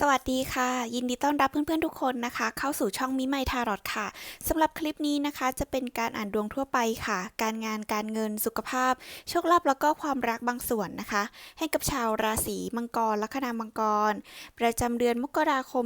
สวัสดีค่ะ ยินดีต้อนรับเพื่อนๆทุกคนนะคะ เข้าสู่ช่องมิไมทารอทค่ะสำหรับคลิปนี้นะคะ จะเป็นการอ่านดวงทั่วไปค่ะ การงานการเงินสุขภาพ โชคลาภแล้วก็ความรักบางส่วนนะคะ ให้กับชาวราศีมังกรลัคนามังกร ประจำเดือนมกราคม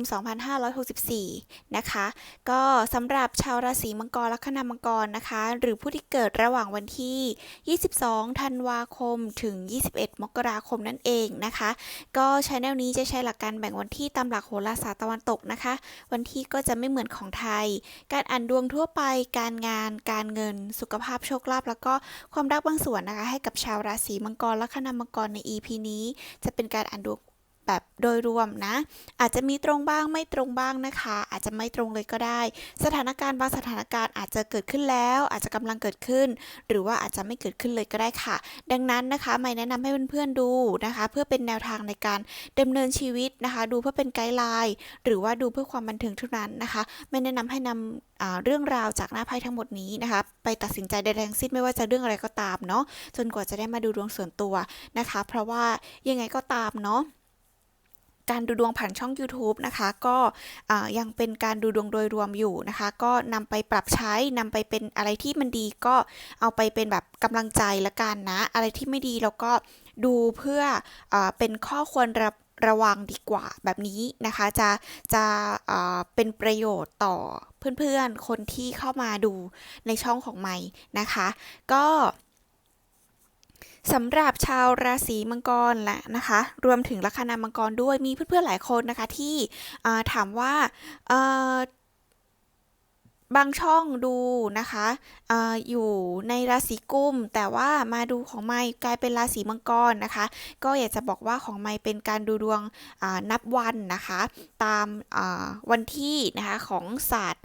2564 นะคะ ก็สำหรับชาวราศีมังกรลัคนามังกรนะคะ หรือผู้ที่เกิดระหว่างวันที่ 22 ธันวาคมถึง 21 มกราคมนั่นเองนะคะ ก็ชแนลนี้จะใช้หลักการแบ่งวันที่ตามหลักโหราศาสตร์ตะวันตกนะคะ วันที่ก็จะไม่เหมือนของไทย การอ่านดวงทั่วไป การงาน การเงิน สุขภาพโชคลาภแล้วก็ความรักบางส่วนนะคะ ให้กับชาวราศีมังกรและคณามังกรใน EP นี้ จะเป็นการอ่านดวง แบบโดยรวมนะ อาจจะมีตรงบ้างไม่ตรงบ้างนะคะ อาจจะไม่ตรงเลยก็ได้ สถานการณ์บางสถานการณ์อาจจะเกิดขึ้นแล้ว อาจจะกำลังเกิดขึ้น หรือว่าอาจจะไม่เกิดขึ้นเลยก็ได้ค่ะ ดังนั้นนะคะไม่แนะนำให้เพื่อนๆดูนะคะ เพื่อเป็นแนวทางในการดำเนินชีวิตนะคะ ดูเพื่อเป็นไกด์ไลน์หรือว่าดูเพื่อความบันเทิงเท่านั้นนะคะ ไม่แนะนำให้นำอ่าเรื่องราวจากหน้าไพ่ทั้งหมดนี้นะคะ ไปตัดสินใจใดๆทั้งสิ้นไม่ว่าจะเรื่องอะไรก็ตามเนาะจนกว่าจะได้มาดูดวงส่วนตัวนะคะ เพราะว่ายังไงก็ตามเนาะ การดูดวงผ่านช่อง YouTube นะคะ ก็ยังเป็นการดูดวงโดยรวมอยู่นะคะ ก็นำไปปรับใช้นำไปเป็นอะไรที่มันดีก็เอาไปเป็นแบบกำลังใจละกันนะ อะไรที่ไม่ดีเราก็ดูเพื่ออเป็นข้อควรระระวังดีกว่าแบบนี้นะคะ จะจะเป็นประโยชน์ต่อเพื่อนๆ คนที่เข้ามาดูในช่องของไม้นะคะ ก็ สำหรับชาวราศีมังกรแหละนะคะ รวมถึงลัคนามังกรด้วยมีเพื่อนๆหลายคนนะคะที่ถามว่าบางช่องดูนะคะออยู่ในราศีกุม แต่ว่ามาดูของไม้กลายเป็นราศีมังกรนะคะ ก็อยากจะบอกว่าของไม้เป็นการดูดวงนับวันนะคะ ตามวันที่นะคะของศาสตร์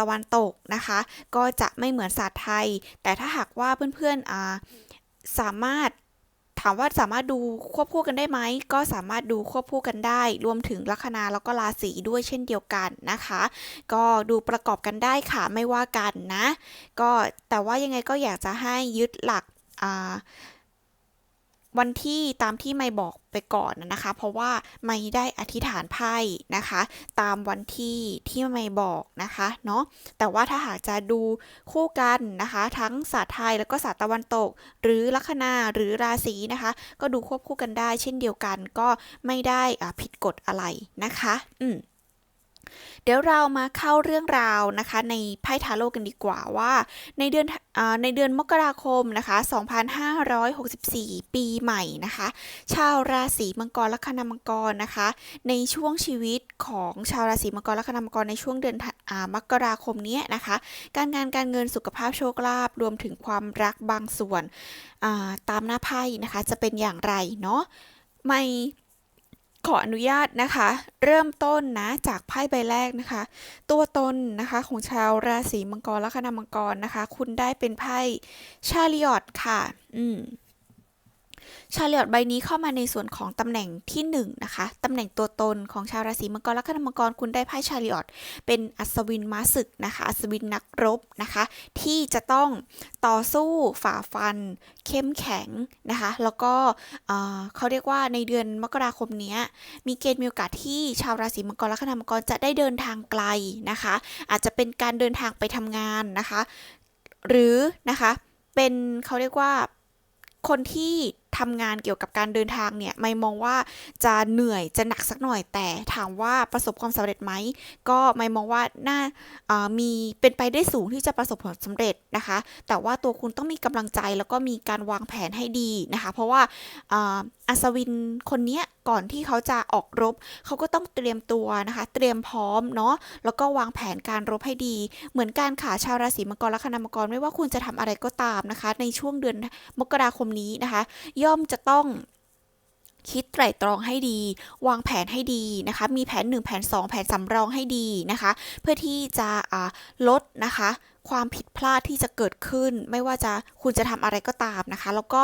ตะวันตกนะคะ ก็จะไม่เหมือนศาสตร์ไทย แต่ถ้าหากว่าเพื่อนๆ สามารถถามว่าสามารถดูควบคู่กันได้ไหม ก็สามารถดูควบคู่กันได้ รวมถึงลัคนาแล้วก็ราศีด้วยเช่นเดียวกันนะคะ ก็ดูประกอบกันได้ค่ะไม่ว่ากันนะ ก็แต่ว่ายังไงก็อยากจะให้ยึดหลักอ่า วันที่ตามที่ไม่บอกไปก่อนนะคะ เพราะว่าไม่ได้อธิษฐานไพ่นะคะ ตามวันที่ที่ไม่บอกนะคะเนาะแต่ว่าถ้าหากจะดูคู่กันนะคะ ทั้งศาสตร์ไทยแล้วก็ศาสตร์ตะวันตก หรือลัคนาหรือราศีนะคะ ก็ดูควบคู่กันได้ เช่นเดียวกันก็ไม่ได้อ่าผิดกฎอะไรนะคะ อืม เดี๋ยวเรามาเข้าเรื่องราวนะคะในไพ่ทาโร่กันดีกว่าว่า ในเดือนอในเดือนมกราคมนะคะ 2564 ปีใหม่นะคะ ชาวราศีมังกรและคณามังกรนะคะ ในช่วงชีวิตของชาวราศีมังกรและคณามังกรในช่วงเดือนอมกราคมนี้นะคะ การงานการเงินสุขภาพโชคลาภรวมถึงความรักบางส่วนตามหน้าไพ่นะคะจะเป็นอย่างไรเนาะไม่ ขออนุญาตนะคะ เริ่มต้นนะจากไพ่ใบแรกนะคะ ตัวตนนะคะของชาวราศีมังกรและคณะมังกรนะคะ คุณได้เป็นไพ่ชาลิออตค่ะ อืม ชาลิออตใบนี้เข้ามาในส่วนของตำแหน่งที่1นงนะคะตำแหน่งตัวตนของชาวราศีมังกรและคณามังกรคุณได้ไพ่ชาลิออตเป็นอัศวินม้าศึกนะคะ อัศวินนักรบนะคะ ที่จะต้องต่อสู้ฝ่าฟัน เข้มแข็งนะคะ แล้วก็เอ่อเขาเรียกว่าในเดือนมกราคมนี้มีเกณฑ์มีโอกาสที่ชาวราศีมังกรและคณามังกรจะได้เดินทางไกลนะคะ อาจจะเป็นการเดินทางไปทำงานนะคะ หรือนะคะเป็นเขาเรียกว่าคนที่ทำงานเกี่ยวกับการเดินทางเนี่ยไม่มองว่าจะเหนื่อยจะหนักสักหน่อยแต่ถามว่าประสบความสำเร็จไหมก็ไม่มองว่าน่ามีเป็นไปได้สูงที่จะประสบผลสำเร็จนะคะ แต่ว่าตัวคุณต้องมีกำลังใจแล้วก็มีการวางแผนให้ดีนะคะ เพราะว่าอัศวินคนนี้ก่อนที่เขาจะออกรบ เขาก็ต้องเตรียมตัวนะคะ เตรียมพร้อมเนาะแล้วก็วางแผนการรบให้ดี เหมือนการขาชาวราศีมังกรและคณามังกรไม่ว่าคุณจะทำอะไรก็ตามนะคะ ในช่วงเดือนมกราคมนี้นะคะย่อมจะต้องคิดไตร่ตรองให้ดี วางแผนให้ดีนะคะ มีแผน 1 แผน 2 แผนสำรองให้ดีนะคะ เพื่อที่จะลดนะคะ ความผิดพลาดที่จะเกิดขึ้น ไม่ว่าจะคุณจะทำอะไรก็ตามนะคะ แล้วก็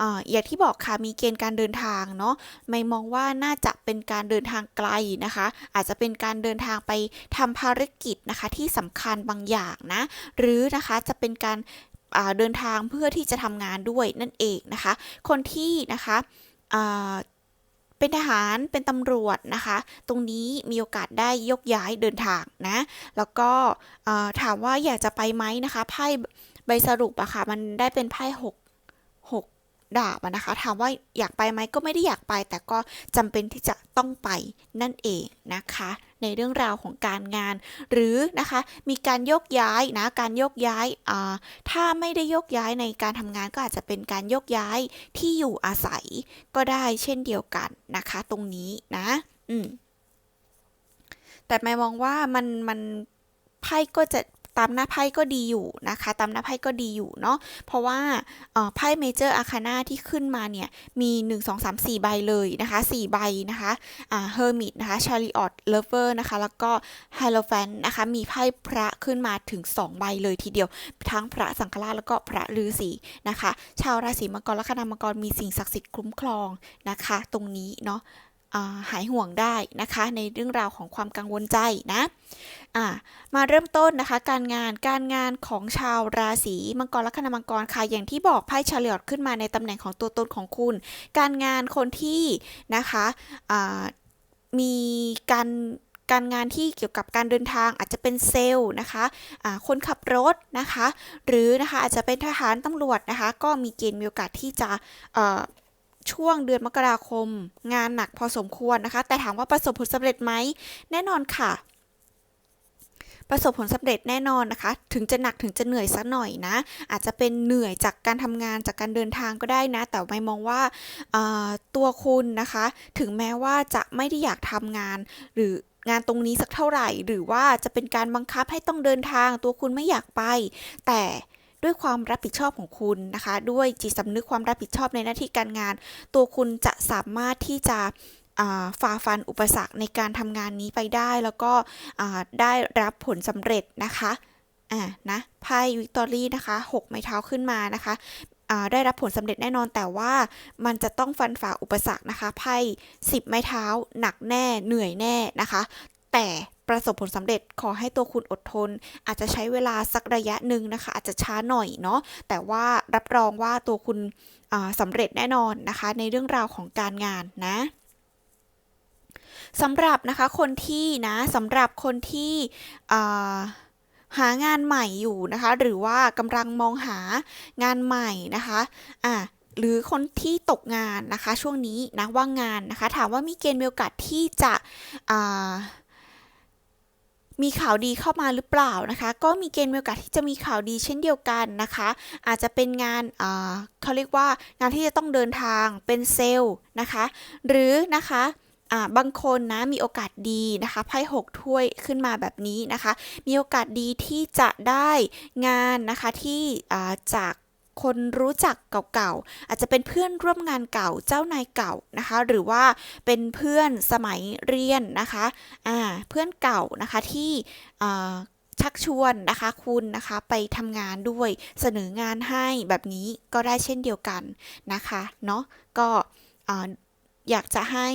ออย่างที่บอกค่ะมีเกณฑ์การเดินทางเนาะไม่มองว่าน่าจะเป็นการเดินทางไกลนะคะ อาจจะเป็นการเดินทางไปทำภารกิจนะคะที่สำคัญบางอย่างนะ หรือนะคะจะเป็นการ เดินทางเพื่อที่จะทำงานด้วยนั่นเองนะคะ คนที่นะคะเป็นทหารเป็นตำรวจนะคะ ตรงนี้มีโอกาสได้ยกย้ายเดินทางนะ แล้วก็ถามว่าอยากจะไปไหมนะคะไพ่ใบสรุปอะค่ะมันได้เป็นไพ่หกหกดาบนะคะ ถามว่าอยากไปไหมก็ไม่ได้อยากไป แต่ก็จำเป็นที่จะต้องไปนั่นเองนะคะ ในเรื่องราวของการงาน หรือนะคะมีการโยกย้ายนะการโยกย้ายาถ้าไม่ได้โยกย้ายในการทำงานก็อาจจะเป็นการโยกย้ายที่อยู่อาศัยก็ได้เช่นเดียวกันนะคะ ตรงนี้นะอืมแต่ไม่มองว่ามันมันไพ่ก็จะ ตามหน้าไพ่ก็ดีอยู่นะคะ ตามหน้าไพ่ก็ดีอยู่เนาะเพราะว่าไพ่เมเจอร์อาคาน่าที่ขึ้นมาเนี่ยมี 1 2 3 4 ใบเลยนะคะ4ใบนะคะเฮอร์มิตนะคะชาริออตเลเวอร์นะคะแล้วก็ไฮโลแฟนนะคะมีไพ่พระขึ้นมาถึง 2 ใบเลยทีเดียว ทั้งพระสังฆราชแล้วก็พระฤาษีนะคะ ชาวราศีมังกรและคณามังกรมีสิ่งศักดิ์สิทธิ์คุ้มครองนะคะ ตรงนี้เนาะ หายห่วงได้นะคะ ในเรื่องราวของความกังวลใจนะอ่ามาเริ่มต้นนะคะ การงานการงานของชาวราศีมังกรและคณามังกรค่ะอย่างที่บอกไพ่ชาริอตขึ้นมาในตำแหน่งของตัวตนของคุณ การงานคนที่นะคะมีการการงานที่เกี่ยวกับการเดินทางอาจจะเป็นเซลล์นะคะอ่าคนขับรถนะคะ หรือนะคะอาจจะเป็นทหารตำรวจนะคะ ก็มีเกณฑ์มีโอกาสที่จะ ช่วงเดือนมกราคม งานหนักพอสมควรนะคะ แต่ถามว่าประสบผลสำเร็จไหม แน่นอนค่ะ ประสบผลสำเร็จแน่นอนนะคะ ถึงจะหนักถึงจะเหนื่อยสักหน่อยนะ อาจจะเป็นเหนื่อยจากการทำงานจากการเดินทางก็ได้นะ แต่ไม่มองว่าาตัวคุณนะคะ ถึงแม้ว่าจะไม่ได้อยากทำงานหรืองานตรงนี้สักเท่าไหร่ หรือว่าจะเป็นการบังคับให้ต้องเดินทางตัวคุณไม่อยากไป แต่ ด้วยความรับผิดชอบของคุณนะคะ ด้วยจิตสำนึกความรับผิดชอบในหน้าที่การงาน ตัวคุณจะสามารถที่จะฝ่าฟันอุปสรรคในการทำงานนี้ไปได้ แล้วก็ได้รับผลสำเร็จนะคะอ่านะไพ่วิกตอรี่นะคะหกไม้เท้าขึ้นมานะคะได้รับผลสำเร็จแน่นอนแต่ว่ามันจะต้องฟันฝ่าอุปสรรคนะคะไพ่สิบไม้เท้า หนักแน่เหนื่อยแน่นะคะ แต่ ประสบผลสำเร็จขอให้ตัวคุณอดทน อาจจะใช้เวลาสักระยะหนึ่งนะคะ อาจจะช้าหน่อยเนาะแต่ว่ารับรองว่าตัวคุณอ่าสำเร็จแน่นอนนะคะ ในเรื่องราวของการงานนะสำหรับนะคะคนที่นะสำหรับคนที่หางานใหม่อยู่นะคะ หรือว่ากำลังมองหางานใหม่นะคะอะหรือคนที่ตกงานนะคะ ช่วงนี้นะว่างงานนะคะ ถามว่ามีเกณฑ์มีโอกาสที่จะอ่า มีข่าวดีเข้ามาหรือเปล่านะคะ ก็มีเกณฑ์มีโอกาสที่จะมีข่าวดีเช่นเดียวกันนะคะ อาจจะเป็นงานเขาเรียกว่างานที่จะต้องเดินทางเป็นเซลล์นะคะ หรือนะคะบางคนนะมีโอกาสดีนะคะไพ่หกถ้วยขึ้นมาแบบนี้นะคะ มีโอกาสดีที่จะได้งานนะคะที่จาก คนรู้จักเก่าๆ อาจจะเป็นเพื่อนร่วมงานเก่าเจ้านายเก่านะคะ หรือว่าเป็นเพื่อนสมัยเรียนนะคะอ่าเพื่อนเก่านะคะที่ชักชวนนะคะคุณนะคะไปทำงานด้วยเสนองานให้แบบนี้ก็ได้เช่นเดียวกันนะคะเนาะก็ อยากจะให้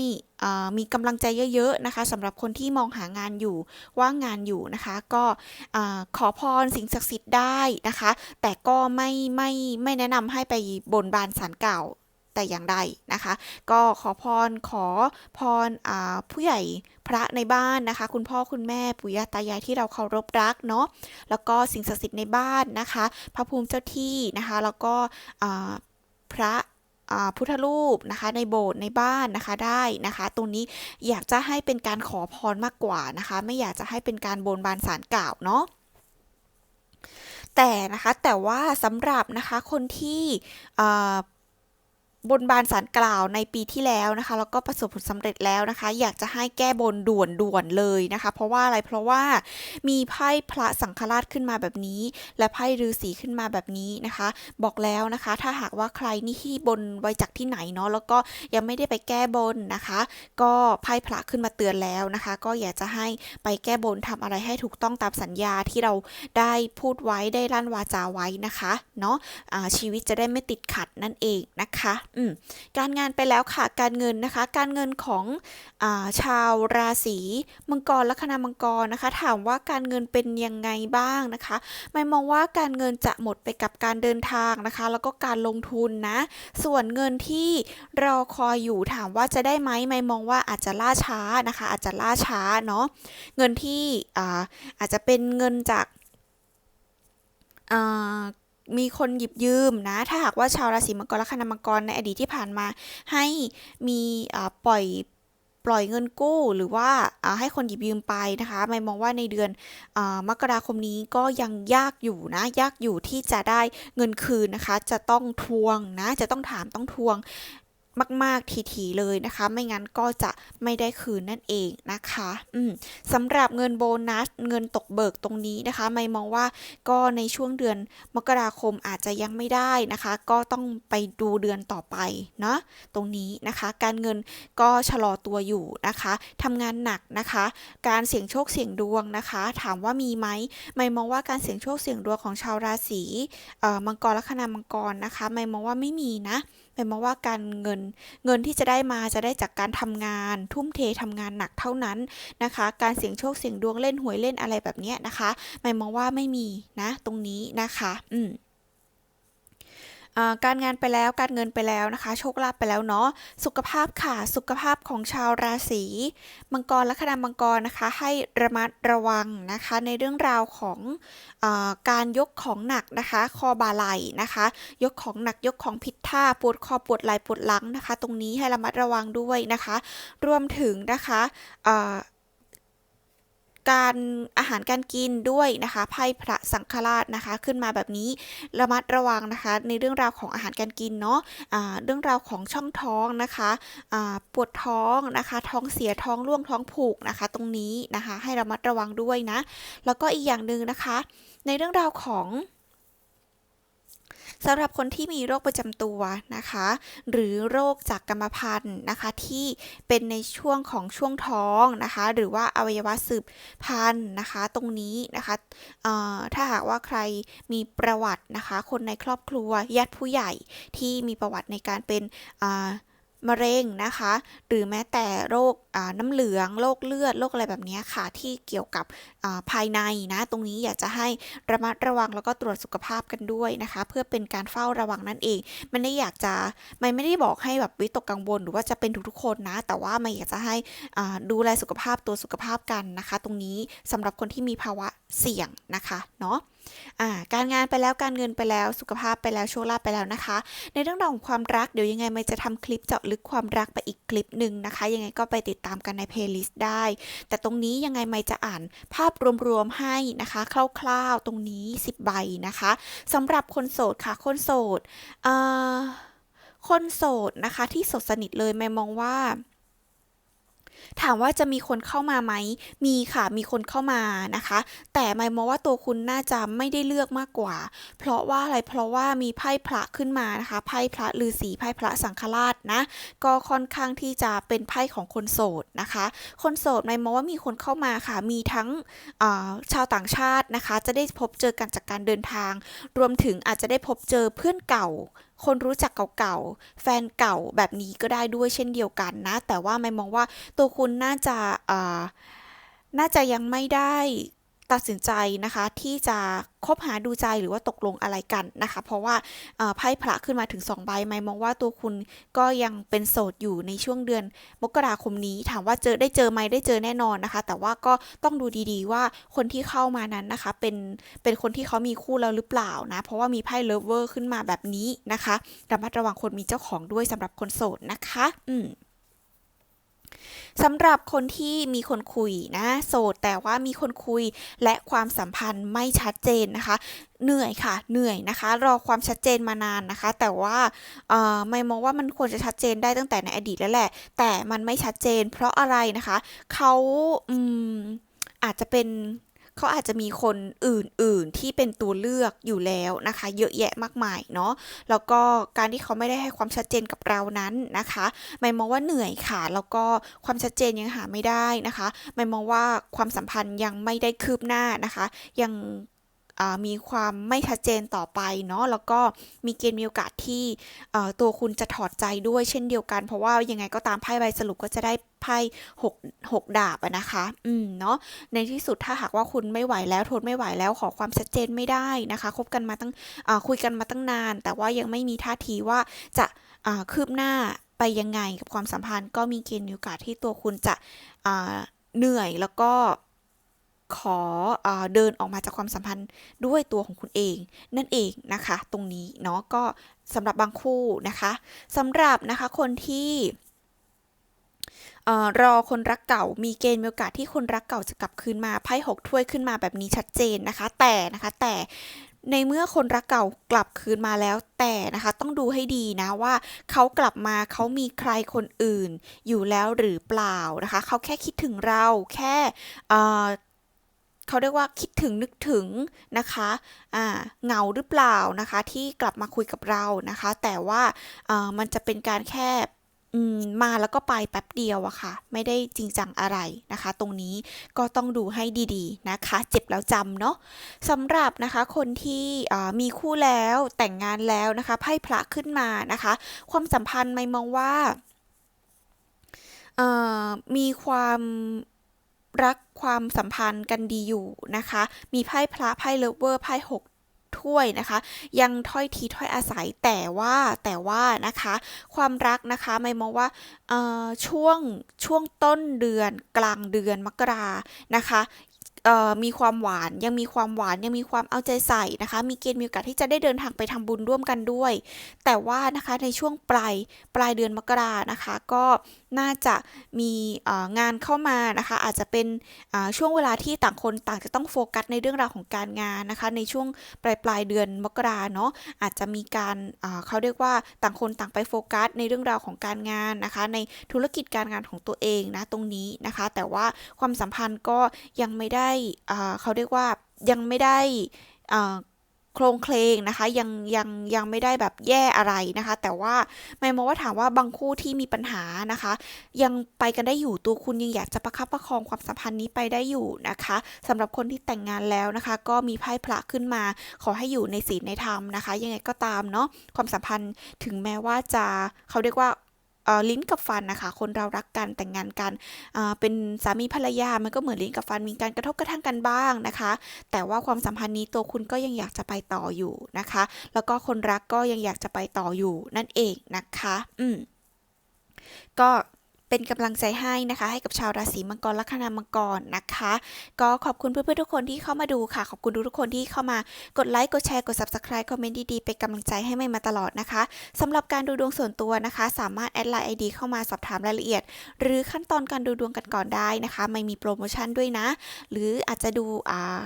มีกำลังใจเยอะๆนะคะสำหรับคนที่มองหางานอยู่ว่างงานอยู่นะคะ ก็ขอพรสิ่งศักดิ์สิทธิ์ได้นะคะ แต่ก็ไม่ไม่ไม่แนะนำให้ไปบนบานศาลเก่าแต่อย่างใดนะคะ ก็ขอพรขอพรอผู้ใหญ่พระในบ้านนะคะ คุณพ่อคุณแม่ปู่ย่าตายายที่เราเคารพรักเนาะแล้วก็สิ่งศักดิ์สิทธิ์ในบ้านนะคะ พระภูมิเจ้าที่นะคะ แล้วก็พระ พุทธรูปนะคะ ในโบสถ์ในบ้านนะคะได้นะคะ ตรงนี้อยากจะให้เป็นการขอพรมากกว่านะคะ ไม่อยากจะให้เป็นการบนบานสารกล่าวเนาะแต่นะคะแต่ว่าสำหรับนะคะคนที่ บนบานสารกล่าวในปีที่แล้วนะคะแล้วก็ประสบผลสำเร็จแล้วนะคะ อยากจะให้แก้บนด่วนด่วนเลยนะคะ เพราะว่าอะไรเพราะว่ามีไพ่พระสังฆราชขึ้นมาแบบนี้ และไพ่ฤาษีขึ้นมาแบบนี้นะคะ บอกแล้วนะคะ ถ้าหากว่าใครนี่ที่บนไว้จากที่ไหนเนาะแล้วก็ยังไม่ได้ไปแก้บนนะคะ ก็ไพ่พระขึ้นมาเตือนแล้วนะคะ ก็อยากจะให้ไปแก้บนทำอะไรให้ถูกต้องตามสัญญาที่เราได้พูดไว้ได้ลั่นวาจาไว้นะคะเนาะะชีวิตจะได้ไม่ติดขัดนั่นเองนะคะอืมการงานไปแล้วค่ะ การเงินนะคะ การเงินของอาชาวราศีมังกรลัคนามังกรนะคะ ถามว่าการเงินเป็นยังไงบ้างนะคะไม่มองว่าการเงินจะหมดไปกับการเดินทางนะคะ แล้วก็การลงทุนนะ ส่วนเงินที่รอคอยอยู่ถามว่าจะได้ไหมไม่มองว่าอาจจะล่าช้านะคะ อาจจะล่าช้าเนาะเงินที่อาอาจจะเป็นเงินจาก มีคนหยิบยืมนะ ถ้าหากว่าชาวราศีมังกรและคณามังกรในอดีตที่ผ่านมา ให้มีปล่อยปล่อยเงินกู้หรือว่าให้คนหยิบยืมไปนะคะไม่มองว่าในเดือนอมกราคมนี้ก็ยังยากอยู่นะยากอยู่ที่จะได้เงินคืนนะคะ จะต้องทวงนะจะต้องถามต้องทวง มากๆทีๆเลยนะคะ ไม่งั้นก็จะไม่ได้คืนนั่นเองนะคะอืมสำหรับเงินโบนัสเงินตกเบิกตรงนี้นะคะ ไม่มองว่าก็ในช่วงเดือนมกราคมอาจจะยังไม่ได้นะคะ ก็ต้องไปดูเดือนต่อไปเนาะตรงนี้นะคะ การเงินก็ชะลอตัวอยู่นะคะทำงานหนักนะคะ การเสี่ยงโชคเสี่ยงดวงนะคะ ถามว่ามีไหมไม่มองว่าการเสี่ยงโชคเสี่ยงดวงของชาวราศีมังกรลัคนามังกรนะคะ ไม่มองว่าไม่มีนะหมายความว่าการเงินเงินที่จะได้มาจะได้จากการทำงาน ทุ่มเททำงานหนักเท่านั้นนะคะ การเสี่ยงโชคเสี่ยงดวงเล่นหวยเล่นอะไรแบบนี้นะคะหมายความว่าไม่มีนะตรงนี้นะคะ อืม การงานไปแล้วการเงินไปแล้วนะคะ โชคลาภไปแล้วเนาะสุขภาพค่ะ สุขภาพของชาวราศีมังกรและคณามังกรนะคะ ให้ระมัดระวังนะคะ ในเรื่องราวของอการยกของหนักนะคะ คอบาไหลนะคะ ยกของหนักยกของผิดท่าปวดคอปวดไหล่ปวดหลังนะคะ ตรงนี้ให้ระมัดระวังด้วยนะคะ รวมถึงนะคะ การอาหารการกินด้วยนะคะไพ่พระสังฆราชนะคะ ขึ้นมาแบบนี้ระมัดระวังนะคะ ในเรื่องราวของอาหารการกินเนาะะเรื่องราวของช่องท้องนะคะะปวดท้องนะคะ ท้องเสียท้องร่วงท้องผูกนะคะ ตรงนี้นะคะ ให้ระมัดระวังด้วยนะ แล้วก็อีกอย่างหนึ่งนะคะ ในเรื่องราวของ สำหรับคนที่มีโรคประจำตัวนะคะ หรือโรคจากกรรมพันธุ์นะคะที่เป็นในช่วงของช่วงท้องนะคะ หรือว่าอวัยวะสืบพันธุ์นะคะ ตรงนี้นะคะถ้าหากว่าใครมีประวัตินะคะ คนในครอบครัวญาติผู้ใหญ่ที่มีประวัติในการเป็น มะเร็งนะคะ หรือแม้แต่โรคน้ำเหลือง โรคเลือด โรคอะไรแบบนี้ค่ะ ที่เกี่ยวกับภายในนะ ตรงนี้อยากจะให้ระมัดระวังแล้วก็ตรวจสุขภาพกันด้วยนะคะ เพื่อเป็นการเฝ้าระวังนั่นเอง มันไม่อยากจะไม่ไม่ได้บอกให้แบบวิตกกังวลหรือว่าจะเป็นทุกๆคนนะ แต่ว่ามันอยากจะให้ดูแลสุขภาพตัวสุขภาพกันนะคะ ตรงนี้สำหรับคนที่มีภาวะเสี่ยงนะคะเนาะการงานไปแล้วการเงินไปแล้วสุขภาพไปแล้วโชคลาภไปแล้วนะคะ ในเรื่องราวของความรักเดี๋ยวยังไงไม่จะทำคลิปเจาะลึกความรักไปอีกคลิปหนึ่งนะคะ ยังไงก็ไปติดตามกันในเพลย์ลิสต์ได้ แต่ตรงนี้ยังไงไม่จะอ่านภาพรวมๆให้นะคะคร่าวๆตรงนี้ 10 ใบนะคะสำหรับคนโสดค่ะ คนโสดคนโสดนะคะที่โสดสนิทเลยไม่มองว่า ถามว่าจะมีคนเข้ามาไหม มีค่ะ มีคนเข้ามานะคะ แต่หมายมองว่าตัวคุณน่าจะไม่ได้เลือกมากกว่า เพราะว่าอะไร เพราะว่ามีไพ่พระขึ้นมานะคะ ไพ่พระฤาษีไพ่พระสังฆราชนะ ก็ค่อนข้างที่จะเป็นไพ่ของคนโสดนะคะ คนโสดหมายมองว่ามีคนเข้ามาค่ะ มีทั้งชาวต่างชาตินะคะ จะได้พบเจอกันจากการเดินทาง รวมถึงอาจจะได้พบเจอเพื่อนเก่า คนรู้จักเก่าๆ แฟนเก่าแบบนี้ก็ได้ด้วยเช่นเดียวกันนะ แต่ว่าไม่มองว่าตัวคุณน่าจะน่าจะยังไม่ได้ ตัดสินใจนะคะที่จะคบหาดูใจหรือว่าตกลงอะไรกันนะคะ เพราะว่าไพ่พระขึ้นมาถึง 2 ใบไม่มองว่าตัวคุณก็ยังเป็นโสดอยู่ในช่วงเดือน มกราคมนี้ถามว่าเจอได้เจอไหมได้เจอแน่นอนนะคะ แต่ว่าก็ต้องดูดีๆว่าคนที่เข้ามานั้นนะคะเป็นเป็นคนที่เขามีคู่แล้วหรือเปล่านะ เพราะว่ามีไพ่เลิฟเวอร์ขึ้นมาแบบนี้นะคะระมัดระวังคนมีเจ้าของด้วยสำหรับคนโสดนะคะ อืม สำหรับคนที่มีคนคุยนะ โสดแต่ว่ามีคนคุยและความสัมพันธ์ไม่ชัดเจนนะคะ เหนื่อยค่ะ เหนื่อยนะคะ รอความชัดเจนมานานนะคะ แต่ว่าไม่มองว่ามันควรจะชัดเจนได้ตั้งแต่ในอดีตแล้วแหละ แต่มันไม่ชัดเจน เพราะอะไรนะคะ เขาอืมอาจจะเป็น เขาอาจจะมีคนอื่นๆที่เป็นตัวเลือกอยู่แล้วนะคะ เยอะแยะมากมายเนาะแล้วก็การที่เขาไม่ได้ให้ความชัดเจนกับเรานั้นนะคะไม่มองว่าเหนื่อยค่ะ แล้วก็ความชัดเจนยังหาไม่ได้นะคะไม่มองว่าความสัมพันธ์ยังไม่ได้คืบหน้านะคะ ยัง มีความไม่ชัดเจนต่อไปเนาะแล้วก็มีเกณฑ์มีโอกาสที่ตัวคุณจะถอดใจด้วยเช่นเดียวกัน เพราะว่ายังไงก็ตามไพ่ใบสรุปก็จะได้ไพ่หกหกดาบนะคะ อืม เนาะ ในที่สุดถ้าหากว่าคุณไม่ไหวแล้วทนไม่ไหวแล้วขอความชัดเจนไม่ได้นะคะ คบกันมาตั้งคุยกันมาตั้งนาน แต่ว่ายังไม่มีท่าทีว่าจะคืบหน้าไปยังไงกับความสัมพันธ์ ก็มีเกณฑ์มีโอกาสที่ตัวคุณจะเหนื่อยแล้วก็ ขอเอเดินออกมาจากความสัมพันธ์ด้วยตัวของคุณเอง นั่นเองนะคะ ตรงนี้เนาะก็สำหรับบางคู่นะคะสำหรับนะคะคนที่อรอคนรักเก่ามีเกณฑ์มีโอกาสที่คนรักเก่าจะกลับคืนมาไพ่หกถ้วยขึ้นมาแบบนี้ชัดเจนนะคะ แต่นะคะแต่ในเมื่อคนรักเก่ากลับคืนมาแล้วแต่นะคะ ต้องดูให้ดีนะว่าเขากลับมาเขามีใครคนอื่นอยู่แล้วหรือเปล่านะคะ เขาแค่คิดถึงเราแค่ เขาเรียกว่าคิดถึงนึกถึงนะคะอ่าเหงาหรือเปล่านะคะ ที่กลับมาคุยกับเรานะคะ แต่ว่าอ่อมันจะเป็นการแค่มมาแล้วก็ไปแป๊บเดียวอะค่ะ ไม่ได้จริงจังอะไรนะคะ ตรงนี้ก็ต้องดูให้ดีๆนะคะ เจ็บแล้วจำเนาะสำหรับนะคะคนที่มีคู่แล้วแต่งงานแล้วนะคะไพ่พระขึ้นมานะคะ ความสัมพันธ์ไม่มองว่ามีความ รักความสัมพันธ์กันดีอยู่นะคะ มีไพ่พระไพ่เลิฟเวอร์ไพ่หกถ้วยนะคะ ยังถ้อยทีถ้อยอาศัยแต่ว่าแต่ว่านะคะ ความรักนะคะไม่มองว่าเอ่อช่วงช่วงต้นเดือนกลางเดือนมกรานะคะ มีความหวานยังมีความหวานยังมีความเอาใจใส่นะคะ มีเกณฑ์มีโอกาสที่จะได้เดินทางไปทำบุญร่วมกันด้วย แต่ว่านะคะในช่วงปลายปลายเดือนมกรานะคะ ก็น่าจะมีงานเข้ามานะคะ อาจจะเป็นช่วงเวลาที่ต่างคนต่างจะต้องโฟกัสในเรื่องราวของการงานนะคะ ในช่วงปลายปลายเดือนมกราเนาะอาจจะมีการเขาเรียกว่าต่างคนต่างไปโฟกัส ในเรื่องราวของการงานนะคะ ในธุรกิจการงานของตัวเองนะตรงนี้นะคะ แต่ว่าความสัมพันธ์ก็ยังไม่ได้เขาเรียกว่ายังไม่ได้โครงเคลงนะคะยังยังยังไม่ได้แบบแย่อะไรนะคะ แต่ว่าหมายมองว่าถามว่าบางคู่ที่มีปัญหานะคะ ยังไปกันได้อยู่ตัวคุณยังอยากจะประคับประคองความสัมพันธ์นี้ไปได้อยู่นะคะสำหรับคนที่แต่งงานแล้วนะคะ ก็มีไพ่พระขึ้นมา ขอให้อยู่ในศีลในธรรมนะคะ ยังไงก็ตามเนาะความสัมพันธ์ถึงแม้ว่าจะเขาเรียกว่า ลิ้นกับฟันนะคะ คนเรารักกันแต่งงานกันเป็นสามีภรรยา มันก็เหมือนลิ้นกับฟันมีการกระทบกระทั่งกันบ้างนะคะ แต่ว่าความสัมพันธ์นี้ตัวคุณก็ยังอยากจะไปต่ออยู่นะคะ แล้วก็คนรักก็ยังอยากจะไปต่ออยู่นั่นเองนะคะ อืมก็ เป็นกำลังใจให้นะคะ ให้กับชาวราศีมังกรละคณามังกรนะคะ ก็ขอบคุณเพื่อนๆทุกคนที่เข้ามาดูค่ะ ขอบคุณทุกคนที่เข้ามากดไลค์กดแชร์กด subscribe คอมเมนต์ดีๆเป็นกำลังใจให้ไม่มาตลอดนะคะสำหรับการดูดวงส่วนตัวนะคะ สามารถแอดไลน์ ID เข้ามาสอบถามรายละเอียด หรือขั้นตอนการดูดวงกันก่อนได้นะคะ ไม่มีโปรโมชั่นด้วยนะ หรืออาจจะดูอ่า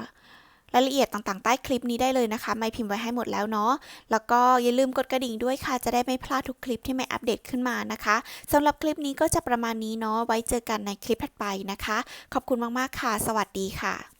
รายละเอียดต่างๆ ใต้คลิปนี้ได้เลยนะคะ ไม่พิมพ์ไว้ให้หมดแล้วเนาะ แล้วก็อย่าลืมกดกระดิ่งด้วยค่ะ จะได้ไม่พลาดทุกคลิปที่ไม่อัปเดตขึ้นมานะคะสำหรับคลิปนี้ก็จะประมาณนี้เนาะ ไว้เจอกันในคลิปถัดไปนะคะ ขอบคุณมากๆค่ะ สวัสดีค่ะ